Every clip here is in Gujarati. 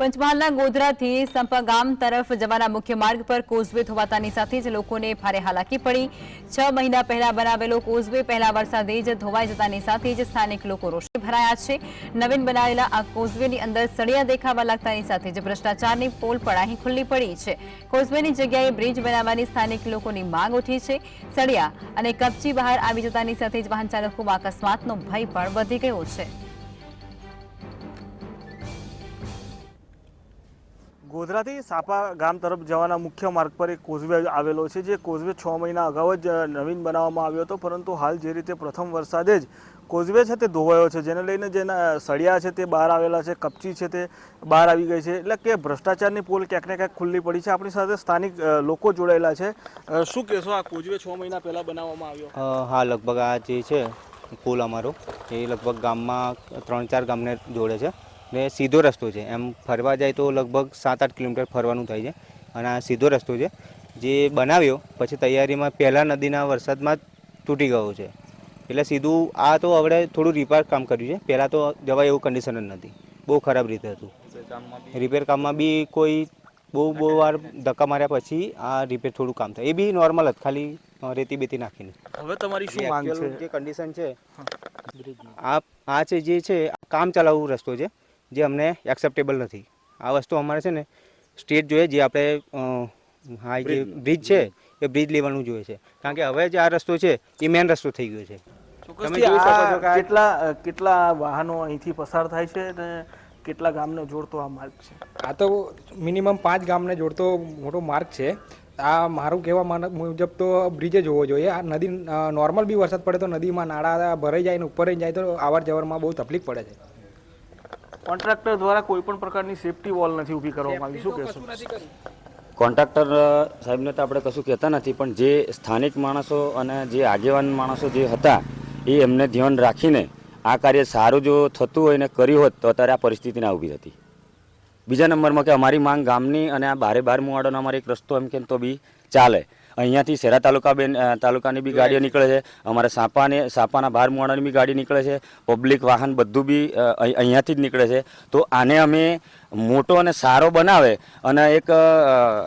પંચમહાલના ગોધરાથી સંપગામ તરફ જવાના મુખ્ય માર્ગ પર કોઝવે ધોવાતાની સાથે જ લોકોને ભારે હાલાકી પડી. છ મહિના પહેલા બનાવેલો કોઝવે પહેલા વરસાદે જ ધોવાઈ જતાની સાથે જ સ્થાનિક લોકો રોષે ભરાયા છે. નવીન બનાવેલા આ કોઝવેની અંદર સળિયા દેખાવા લાગતાની સાથે જ ભ્રષ્ટાચારની પોલ પણ અહીં ખુલ્લી પડી છે. કોઝવેની જગ્યાએ બ્રિજ બનાવવાની સ્થાનિક લોકોની માંગ ઉઠી છે. સળિયા અને કપચી બહાર આવી જતાની સાથે જ વાહન ચાલકોમાં અકસ્માતનો ભય પણ વધી ગયો છે. ગોધરાથી સાપા ગામ તરફ જવાના મુખ્ય માર્ગ પર એક કોઝવે આવેલો છે, જે કોઝવે છ મહિના અગાઉ જ નવીન બનાવવામાં આવ્યો હતો. પરંતુ હાલ જે રીતે પ્રથમ વરસાદે જ કોઝવે છે તે ધોવાયો છે. જેને લઈને જેના સળિયા છે તે બહાર આવેલા છે, કપચી છે તે બહાર આવી ગઈ છે. એટલે કે ભ્રષ્ટાચારની પોલ ક્યાંક ને ક્યાંક ખુલ્લી પડી છે. આપણી સાથે સ્થાનિક લોકો જોડાયેલા છે. શું કહેશો આ કોઝવે છ મહિના પહેલાં બનાવવામાં આવ્યો? હા, લગભગ આ જે છે, પુલ અમારો, એ લગભગ ગામમાં ત્રણ ચાર ગામને જોડે છે. ને સીધો રસ્તો છે. એમ ફરવા જાય તો લગભગ સાત આઠ કિલોમીટર ફરવાનું થાય છે. અને આ સીધો રસ્તો છે. જે બનાવ્યો પછી તૈયારીમાં પહેલાં નદીના વરસાદમાં જ તૂટી ગયો છે. એટલે સીધું આ તો હવે થોડું રિપેર કામ કર્યું છે. પહેલાં તો જવાય એવું કન્ડિશન જ નથી. બહુ ખરાબ રીતે હતું. રિપેર કામમાં બી કોઈ બહુ બહુ વાર ધક્કા માર્યા પછી આ રિપેર થોડું કામ થાય. એ બી નોર્મલ જ ખાલી રેતી બેતી નાખીને. હવે તમારી શું માંગ છે? જે કન્ડિશન છે આ આ છે જે છે આ કામ ચલાવવું રસ્તો છે. જે અમને એક્સેપ્ટેબલ નથી. આ વસ્તુ અમારે છે ને સ્ટેટ જોઈએ જે આપણે હા જે બ્રિજ છે એ બ્રિજ લેવાનું જોઈએ છે. કારણ કે હવે જે આ રસ્તો છે એ મેન રસ્તો થઈ ગયો છે. ચોક્કસથી જોઈ શકો છો આ કે આ- કેટલા કેટલા વાહનો અહીંથી પસાર થાય છે અને કેટલા ગામને જોડતો આ માર્ગ છે? આ તો મિનિમમ પાંચ ગામને જોડતો મોટો માર્ગ છે. આ મારું કહેવા મુજબ તો બ્રિજ જોવો જોઈએ. આ નદી નોર્મલ બી વરસાદ પડે તો નદીમાં નાળા ભરાઈ જાય ને ઉપર જાય તો આવર જવરમાં બહુ તકલીફ પડે છે. કોન્ટ્રાક્ટર દ્વારા કોઈ પણ પ્રકારની સેફટી વોલ નથી ઊભી કરવામાં આવી. શું કહેશો? કોન્ટ્રાક્ટર સાહેબને તો આપણે કશું કહેતા નથી પણ જે સ્થાનિક માણસો અને જે આગેવાન માણસો જે હતા એ એમને ધ્યાન રાખીને આ કાર્ય સારું જો થતું હોય ને કર્યું હોત તો અત્યારે આ પરિસ્થિતિ ના ઊભી થતી. બીજા નંબરમાં કે અમારી માંગ ગામની અને આ બારે બાર મુવાડોનો અમારે એક રસ્તો એમ કેમ તો બી ચાલે. અહીંયાથી શેરા તાલુકા બેન તાલુકાની બી ગાડીઓ નીકળે છે. અમારે સાપાને, સાપાના બાર મુવાડાની બી ગાડી નીકળે છે. પબ્લિક વાહન બધું બી અહીં- અહીંયાથી જ નીકળે છે. તો આને અમે મોટો અને સારો બનાવે અને એક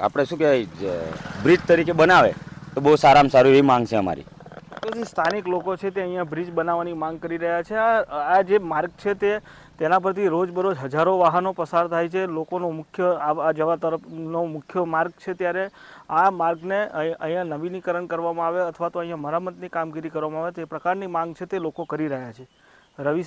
આપણે શું કહેવાય બ્રિજ તરીકે બનાવે, તો બહુ સારામાં સારું એવી માંગ છે અમારી. જે સ્થાનિક લોકો છે તે અહીંયા બ્રિજ બનાવવાની માંગ કરી રહ્યા છે. આ આ જે માર્ગ છે તે, તેના પરથી રોજબરોજ હજારો વાહનો પસાર થાય છે. લોકોનો મુખ્ય આ જવા તરફનો મુખ્ય માર્ગ છે ત્યારે આ માર્ગને અહીં- અહીંયા નવીનીકરણ કરવામાં આવે અથવા તો અહીંયા મરામતની કામગીરી કરવામાં આવે તે પ્રકારની માંગ છે તે લોકો કરી રહ્યા છે. રવિ